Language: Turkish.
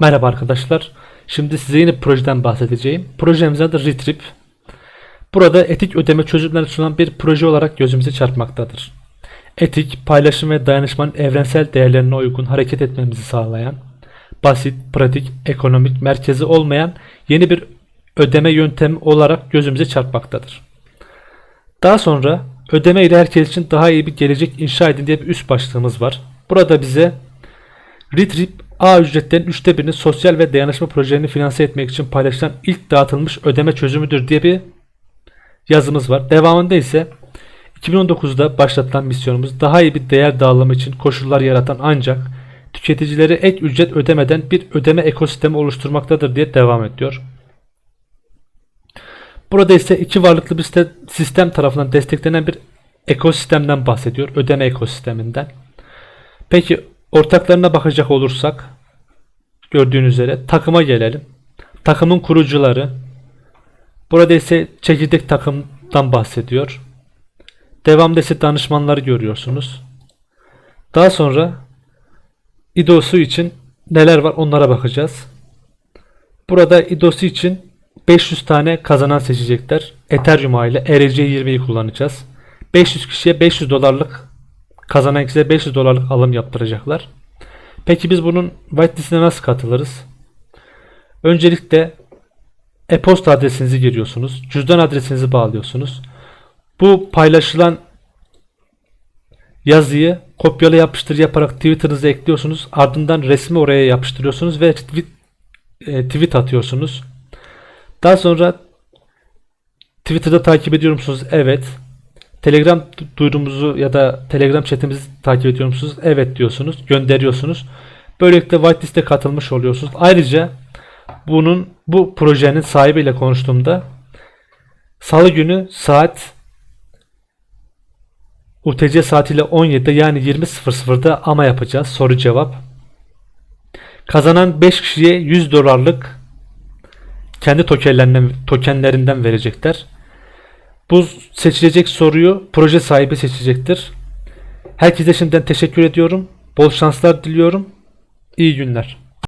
Merhaba arkadaşlar. Şimdi size bir projeden bahsedeceğim. Projemiz adı Retrip. Burada etik ödeme çözümleri sunan bir proje olarak gözümüze çarpmaktadır. Etik, paylaşım ve dayanışmanın evrensel değerlerine uygun hareket etmemizi sağlayan, basit, pratik, ekonomik, merkezi olmayan yeni bir ödeme yöntemi olarak gözümüze çarpmaktadır. Daha sonra ödeme ile herkes için daha iyi bir gelecek inşa edin diye bir üst başlığımız var. Burada bize Retrip A ücretlerin üçte birini sosyal ve dayanışma projelerini finanse etmek için paylaşılan ilk dağıtılmış ödeme çözümüdür diye bir yazımız var. Devamında ise 2019'da başlatılan misyonumuz daha iyi bir değer dağılımı için koşullar yaratan ancak tüketicilere ek ücret ödemeden bir ödeme ekosistemi oluşturmaktadır diye devam ediyor. Burada ise iki varlıklı bir sistem tarafından desteklenen bir ekosistemden bahsediyor. Ödeme ekosisteminden. Peki ortaklarına bakacak olursak gördüğünüz üzere takıma gelelim. Takımın kurucuları burada ise çekirdek takımdan bahsediyor. Devamda ise danışmanları görüyorsunuz. Daha sonra İDOS'u için neler var onlara bakacağız. Burada İDOS'u için 500 tane kazanan seçecekler. Ethereum ile ERC20'yi kullanacağız. 500 kişiye 500 dolarlık kazanan kişiye 500 dolarlık alım yaptıracaklar. Peki biz bunun whitelist'ine nasıl katılırız? Öncelikle e-posta adresinizi giriyorsunuz. Cüzdan adresinizi bağlıyorsunuz. Bu paylaşılan yazıyı kopyala yapıştır yaparak Twitter'ınıza ekliyorsunuz. Ardından resmi oraya yapıştırıyorsunuz ve tweet, e, tweet atıyorsunuz. Daha sonra Twitter'da takip ediyor musunuz? Evet. Telegram du- duyurumuzu ya da Telegram chatimizi takip ediyor musunuz? Evet diyorsunuz. Gönderiyorsunuz. Böylelikle whitelist'e katılmış oluyorsunuz. Ayrıca bunun bu projenin sahibiyle konuştuğumda Salı günü saat UTC saatiyle 17'de yani 20.00'da ama yapacağız. Soru cevap. Kazanan 5 kişiye 100 dolarlık kendi tokenlerinden, tokenlerinden verecekler. Bu seçilecek soruyu proje sahibi seçecektir. Herkese şimdiden teşekkür ediyorum. Bol şanslar diliyorum. İyi günler.